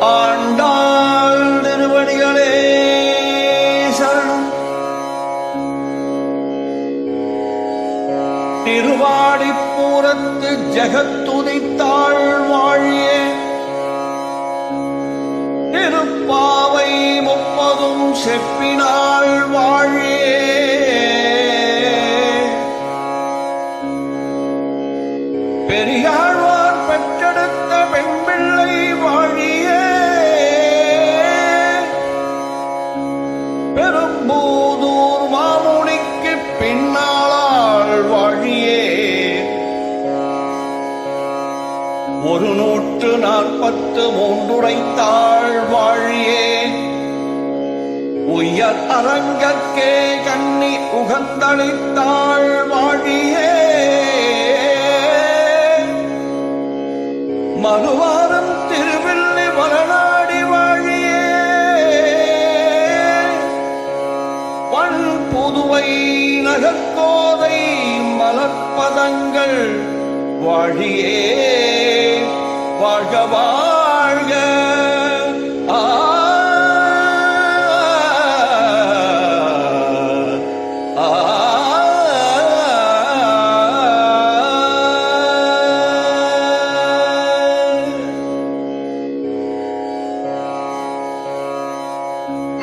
ஆண்டாள் திருவடிகளே சரணம். திருவாடிப்பூரத்து ஜெகத்துதித்தாள் வாழியே. திருப்பாவை முப்பதும் செப்பினாள் வாழியே. பெரும்பூதூர் மாமுனிக்கு பின்னாளாள் வழியே. ஒரு நூற்று நாற்பத்து மூன்றுரைத்தாள் வாழியே. உயர் அரங்கக்கே கண்ணி உகந்தளித்தாள் வாழியே. மலர்ப்பதங்கள் வழியே. வாழ்க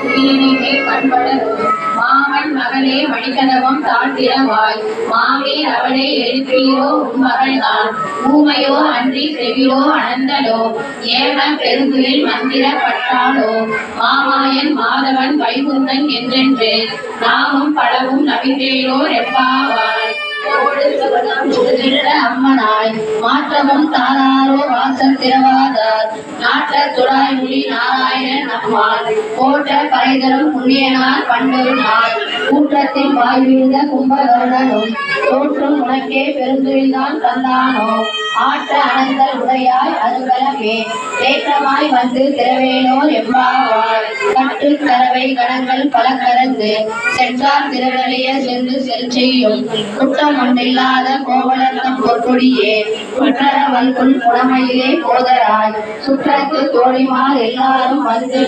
உயிரினை பண்படரும் மாமன் மகளே மணிக்கதவம் தாழ்த்திடவாய் மாமே அவளை எழுப்பியோ உன் மகள்தான் ஊமையோ அன்றி செவிலோ அனந்தலோ ஏம பெருந்துயில் மந்திர மாமாயன் மாதவன் வைகுந்தன் என்றென்று. நாமும் படவும் நவின்றேனோ ரெப்பாவாய் அம்மனாய் மாற்றமும் தாராரோ வாசல் திறவாதார் நாட்ட துடாய் முடி நாராயணன் அம்மாள் கோட்ட பறைதரும் புண்ணியனார் பண்டொரு நாள் கூட்டத்தில் வாய் கும்பகர்ணனும் தோற்றும் உனக்கே பெருந்துயில்தான் தந்தானோ ஆற்ற அனந்தல் உடையாய் அருகலமே தேற்றமாய் வந்து திரவேனோ எவ்வாவாய் கட்டும் கரவை கணங்கள் பல கலந்து சென்றார் திருவழிய சென்று செல் செய்யும். குற்றம் ஒன்றில்லாத கோவலத்தம் பொற்கொடியே குற்றவல்குள் புலமையிலே போதராய். சுற்றத்து தோழிமார் எல்லாரும் வந்து